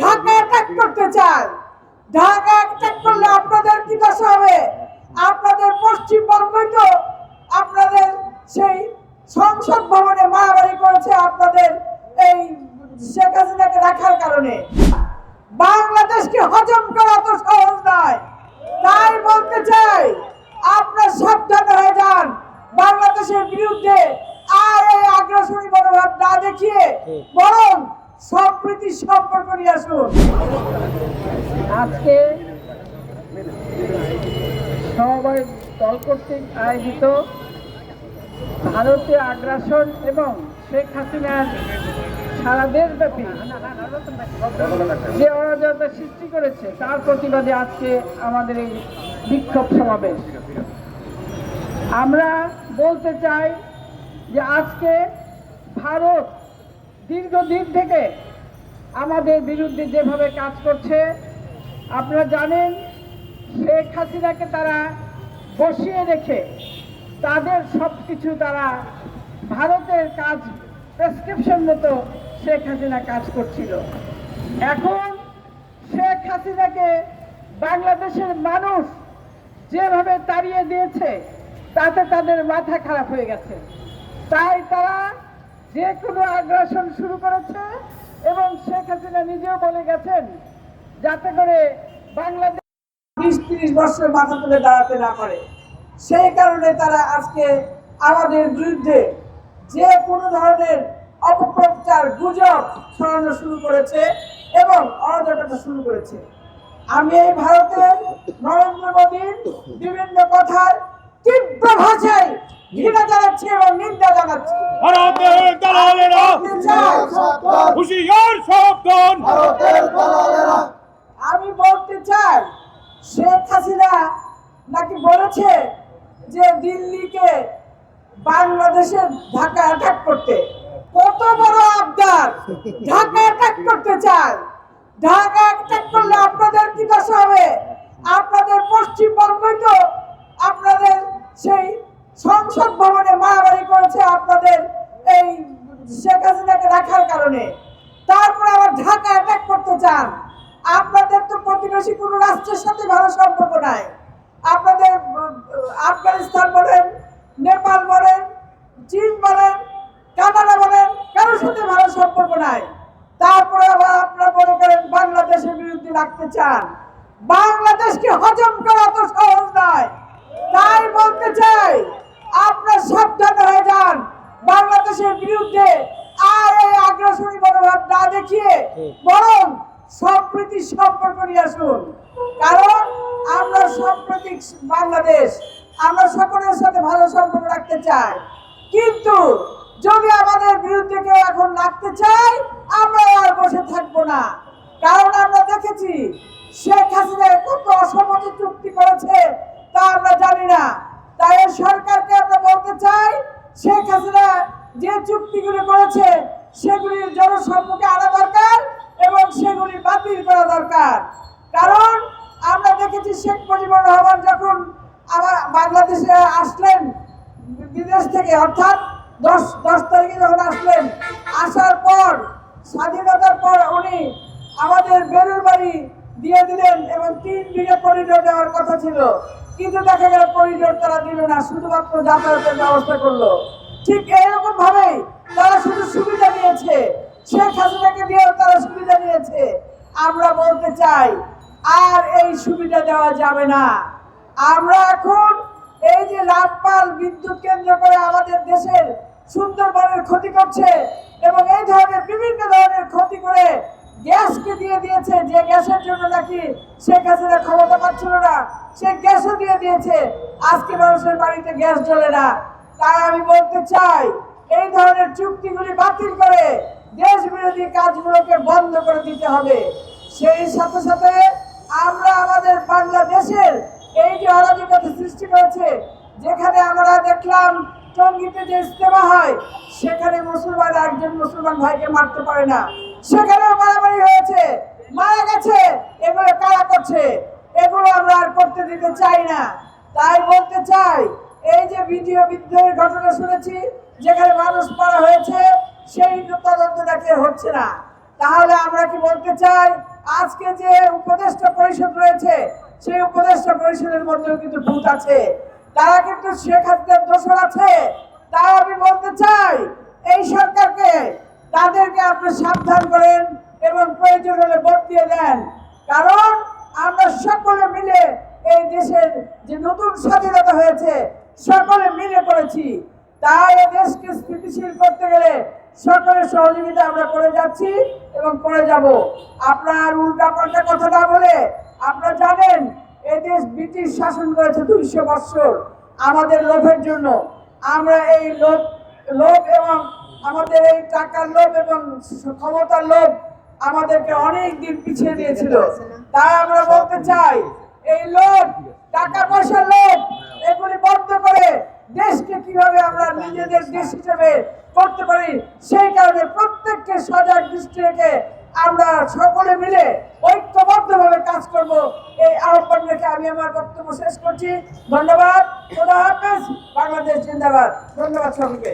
Dhaka attack করতে চায় Dhaka attack করলে আপনাদের কি দশা হবে? আপনাদের পশ্চিমবঙ্গই তো আপনাদের সেই সংসদ ভবনে মারামারি করেছে আপনাদের এই শেখ হাসিনাকে রাখার কারণে। বাংলাদেশকে হজম করা তো সহজ নয়। তাই বলতে চাই, আপনার সাবধান হয়ে যান। বাংলাদেশের বিরুদ্ধে আর এই আগ্রাসনী মনোভাব না দেখিয়ে বরং সম্প্রীতি সম্পর্ক নিয়ে আসুন। আজকে সমবায় দল কর্তৃক আয়োজিত ভারতীয় আগ্রাসন এবং শেখ হাসিনার সারা দেশব্যাপী যে অরাজকতা সৃষ্টি করেছে, তার প্রতিবাদে আজকে আমাদের এই বিক্ষোভ সমাবেশ। আমরা বলতে চাই যে আজকে ভারত দীর্ঘদিন থেকে আমাদের বিরুদ্ধে যেভাবে কাজ করছে, আপনারা জানেন, শেখ হাসিনাকে তারা বসিয়ে রেখে তাদের সব কিছু তারা ভারতের কাজ প্রেসক্রিপশন মতো শেখ হাসিনা কাজ করছিল। এখন শেখ হাসিনাকে বাংলাদেশের মানুষ যেভাবে তাড়িয়ে দিয়েছে, তাতে তাদের মাথা খারাপ হয়ে গেছে। তাই তারা যে কোনো আগ্রাসন শুরু করেছে এবং শেখ হাসিনা নিজেও বলে গেছেন যাতে করে বাংলাদেশ বিশ তিরিশ বছর মাথা তুলে দাঁড়াতে না পারে। সেই কারণে তারা আজকে আমাদের বিরুদ্ধে যে কোনো ধরনের অপপ্রচার গুজব ছড়ানো শুরু করেছে এবং অরাজকতা শুরু করেছে। আমি এই ভারতের নরেন্দ্র মোদীর বিভিন্ন কথার তীব্র ভাষায় ঘৃণা জানাচ্ছি এবং নিন্দা জানাচ্ছি। ভারতের দালালেরা বলতে চাই, হুশিয়ার আমি বলতে চাই শেখ হাসিনা নাকি বলেছে যে দিল্লিকে বাংলাদেশের ঢাকা অ্যাটাক করতে? কত বড় আবদার। ঢাকা অ্যাটাক করতে চায় ঢাকা অ্যাটাক করলে আপনাদের কি দশা হবে? আপনাদের পশ্চিমবঙ্গই তো আপনাদের সেই সংসদ ভবনে মারামারি করেছে আপনাদের শেখ হাসিনাকে রাখার কারণে। তারপরে আবার ঢাকা অ্যাটাক করতে চান। আপনাদের তো প্রতিবেশী কোনো রাষ্ট্রের সাথে ভালো সম্পর্ক নাই। আপনাদের আফগানিস্তান বলেন, নেপাল বলেন, চীন বলেন, কানাডা বলেন, কারোর সাথে ভালো সম্পর্ক নাই। তারপরে আবার আপনারা মনে করেন বাংলাদেশের বিরুদ্ধে রাখতে চান। বাংলাদেশকে হজম করা তো সহজ নয়। তাই বলতে চাই, আপনার সাবধান হয়ে বিরুদ্ধে আর এই আগ্রাসনী মনোভাব না দেখিয়ে বরং সম্প্রীতি সম্পর্ক নিয়ে আসুন। কারণ আমরা সাম্প্রতিক বাংলাদেশ আমরা সকলের সাথে ভালো সম্পর্ক রাখতে চাই। কিন্তু যদি আমাদের বিরুদ্ধে কেউ এখন রাখতে চায় আমরা আর বসে থাকব না। কারণ আমরা দেখেছি শেখ হাসিনা কত অসম্মত চুক্তি করেছে তা আমরা জানি না তাই এই সরকারকে আমরা বলতে চাই শেখ হাসিনা যে চুক্তিগুলি করেছে, সেগুলির জনসম্মুখে আনা দরকার এবং সেগুলি বাতিল করা দরকার। কারণ আমরা দেখেছি শেখ মুজিবুর রহমান যখন আবার বাংলাদেশে আসলেন, বিদেশ থেকে, অর্থাৎ দশ দশ তারিখে যখন আসলেন, আসার পর, স্বাধীনতার পর উনি আমাদের বেলুর বাড়ি দিয়ে দিলেন এবং তিন বিঘে করিডোর দেওয়ার কথা ছিল। কিন্তু দেখা গেল করিডোর তারা দিল না, শুধুমাত্র যাতায়াতের ব্যবস্থা করল। ঠিক এরকম ভাবেই তারা শুধু সুবিধা নিয়েছে। শেখ হাসিনাকে দিয়েও তারা সুবিধা নিয়েছে। আমরা বলতে চাই, আর এই সুবিধা দেওয়া যাবে না। আমরা এখন এই যে রামপাল বিদ্যুৎ কেন্দ্র করে আমাদের দেশের সুন্দরবনের ক্ষতি করছে এবং এই ধরনের বিভিন্ন ধরনের ক্ষতি করে গ্যাসকে দিয়ে দিয়েছে, যে গ্যাসের জন্য নাকি শেখ হাসিনা ক্ষমতা পাচ্ছিল না, সে গ্যাসও দিয়ে দিয়েছে। আজকে মানুষের বাড়িতে গ্যাস জ্বলে না। তাই আমি বলতে চাই, এই ধরনের চুক্তিগুলি বাতিল করে দেশ বিরোধী কাজগুলোকে বন্ধ করে দিতে হবে। সেই সাথে সাথে আমরা আমাদের বাংলাদেশের এই যে অরাজকতা সৃষ্টি করেছে, যেখানে আমরা দেখলাম টঙ্গিতে যে ইস্তেমা হয়, সেখানে মুসলমান একজন মুসলমান ভাইকে মারতে পারে না। সেখানেও মারামারি হয়েছে, মারা গেছে, এগুলো কারা করছে? এগুলো আমরা আর করতে দিতে চাই না। তাই বলতে চাই এই যে ভিডিও বিদ্রোহের ঘটনা শুনেছি, যেখানে মানুষ মারা হয়েছে, সেই তদন্ত নাকি হচ্ছে না। তাহলে আমরা কি বলতে চাই, আজকে যে উপদেষ্টা পরিষদ রয়েছে, সেই উপদেষ্টা পরিষদের মধ্যেও কিন্তু ভূত আছে। তারা কিন্তু শেখ হাসিনার দোষর আছে। তাই আমি বলতে চাই, এই সরকারকে তাদেরকে আপনি সাবধান করেন এবং প্রয়োজন হলে ভোট দিয়ে দেন। কারণ আমরা সকলে মিলে এই দেশের যে নতুন স্বাধীনতা হয়েছে সকলে মিলে করেছি। তাই দেশকে স্থিতিশীল করতে গেলে সকলের সহযোগিতা আমরা করে যাচ্ছি এবং করে যাব। আপনার উল্টা পাল্টা কথা না বলে আপনারা জানেন, এই দেশ ব্রিটিশ শাসন করেছে দুইশো বৎসর। আমাদের লোভের জন্য। আমরা এই লোভ লোভ এবং আমাদের এই টাকার লোভ এবং ক্ষমতার লোভ আমাদেরকে অনেক দিন পিছিয়ে দিয়েছিল। তাই আমরা বলতে চাই, এই লোভ টাকা পয়সার লোভ এগুলি বন্ধ করে দেশকে কীভাবে আমরা নিজেদের দেশ হিসেবে করতে পারি, সেই কারণে প্রত্যেককে সজাগ দৃষ্টি রেখে আমরা সকলে মিলে ঐক্যবদ্ধভাবে কাজ করব। এই আহ্বান রেখে আমি আমার বক্তব্য শেষ করছি। ধন্যবাদ। খোদা হাফেজ। বাংলাদেশ জিন্দাবাদ। ধন্যবাদ সবাইকে